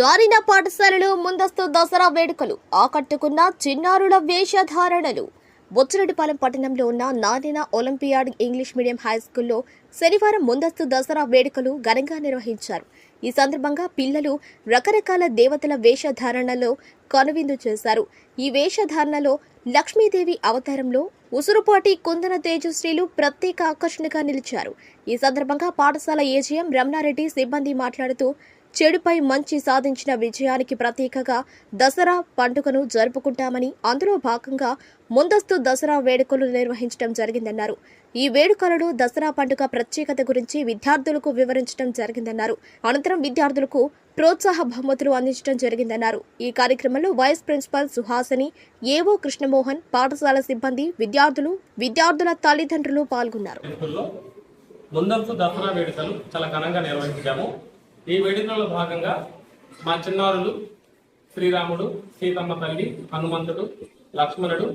నారిన పాఠశాలలో ముందస్తు దసరా వేడుకలు ఆకట్టుకున్న చిన్నారుల వేషధారణలు. బొచ్చరెడ్డిపాలెం పట్టణంలో ఉన్న నారిన ఒలింపియాడ్ ఇంగ్లీష్ మీడియం హై స్కూల్లో శనివారం ముందస్తు దసరా వేడుకలు ఘనంగా నిర్వహించారు. ఈ సందర్భంగా పిల్లలు రకరకాల దేవతల వేషధారణలో కనువిందు చేశారు. ఈ వేషధారణలో లక్ష్మీదేవి అవతారంలో ఉసురుపాటి కుందన తేజశ్రీలు ప్రత్యేక ఆకర్షణగా నిలిచారు. ఈ సందర్భంగా పాఠశాల ఏజీఎం రమణారెడ్డి సిబ్బంది మాట్లాడుతూ చెడుపై మంచి సాధించిన విజయానికి ప్రతీకగా దసరా పండుగను జరుపుకుంటామని అందులో భాగంగా ముందస్తు దసరా వేడుకలు నిర్వహించడం జరిగిందన్నారు. ఈ వేడుకలలో దసరా పండుగ ప్రత్యేకత గురించి విద్యార్థులకు వివరించడం జరిగిందన్నారు. అనంతరం విద్యార్థులకు ప్రోత్సాహ బహుమతులు అందించడం జరిగిందన్నారు. ఈ కార్యక్రమంలో వైస్ ప్రిన్సిపల్ సుహాసిని ఏవో కృష్ణమోహన్ పాఠశాల సిబ్బంది విద్యార్థులు విద్యార్థుల తల్లిదండ్రులు పాల్గొన్నారు. ముందస్తు దసరా వేడుకలు చాలా ఘనంగా నిర్వహించాము. ఈ వేడుకలో భాగంగా మా చిన్నారులు శ్రీరాముడు సీతమ్మ తల్లి హనుమంతుడు లక్ష్మణుడు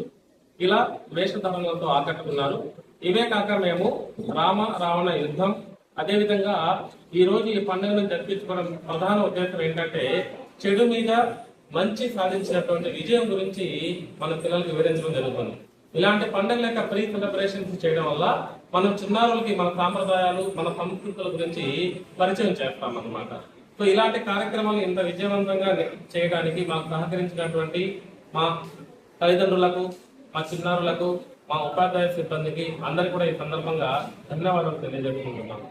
ఇలా వేషధరణలతో ఆకట్టుకున్నారు. ఇవే కాక మేము రామ రావణ యుద్ధం అదేవిధంగా ఈరోజు ఈ పండుగను జరిపించుకోవడం ప్రధాన ఉద్దేశం ఏంటంటే చెడు మీద మంచి సాధించినటువంటి విజయం గురించి మన పిల్లలకు వివరించడం జరుగుతుంది. ఇలాంటి పండుగల యొక్క ప్రీ సెలబ్రేషన్స్ చేయడం వల్ల మనం చిన్నారులకి మన సాంప్రదాయాలు మన సంస్కృతుల గురించి పరిచయం చేస్తాం అన్నమాట సో ఇలాంటి కార్యక్రమాలు ఇంత విజయవంతంగా చేయడానికి మాకు సహకరించినటువంటి మా తల్లిదండ్రులకు మా చిన్నారులకు మా ఉపాధ్యాయ సిబ్బందికి అందరికీ కూడా ఈ సందర్భంగా ధన్యవాదాలు తెలియజేసుకుంటున్నాం.